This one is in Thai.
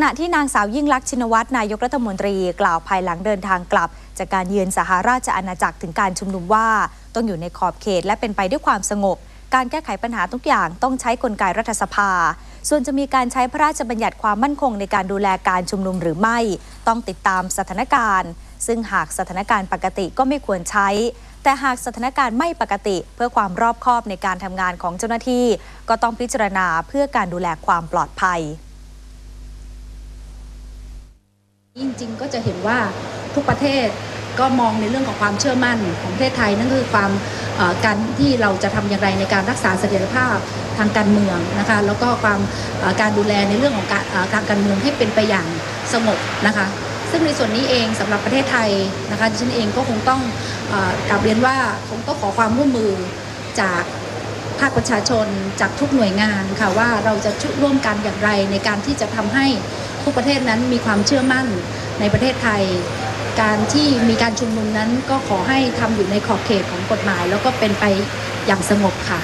ขณะที่นางสาวยิ่งลักษณ์ชินวัตรนายกรัฐมนตรีกล่าวภายหลังเดินทางกลับ จากการเยือนสหราชอาณาจักรถึงการชุมนุมว่า ต้องอยู่ในขอบเขตและเป็นไปด้วยความสงบ การแก้ไขปัญหาทุกอย่างต้องใช้กลไกรัฐสภา ส่วนจะมีการใช้พระราชบัญญัติความมั่นคงในการดูแลการชุมนุมหรือไม่ ต้องติดตามสถานการณ์ ซึ่งหากสถานการณ์ปกติก็ไม่ควรใช้ แต่หากสถานการณ์ไม่ปกติ เพื่อความรอบคอบในการทำงานของเจ้าหน้าที่ ก็ต้องพิจารณาเพื่อการดูแลความปลอดภัย จริงๆ ก็จะเห็นว่าทุกประเทศก็มองในเรื่องของความเชื่อมั่นของประเทศไทยนั่นคือความการที่เราจะทำอย่างไรในการรักษาเสถียรภาพทางการเมืองนะคะแล้วก็ความการดูแลในเรื่องของการทางการเมืองให้เป็นไปอย่างสงบนะคะ ซึ่งในส่วนนี้เองสำหรับประเทศไทยนะคะดิฉันเองก็คงต้องกลับเรียนว่าคงต้องขอความร่วมมือจากภาคประชาชนจากทุกหน่วยงานค่ะว่าเราจะช่วยร่วมกันอย่างไรในการที่จะทำให้ ทุกประเทศนั้นมีความเชื่อมั่นในประเทศไทย การที่มีการชุมนุมนั้นก็ขอให้ทำอยู่ในขอบเขตของกฎหมาย แล้วก็เป็นไปอย่างสงบค่ะ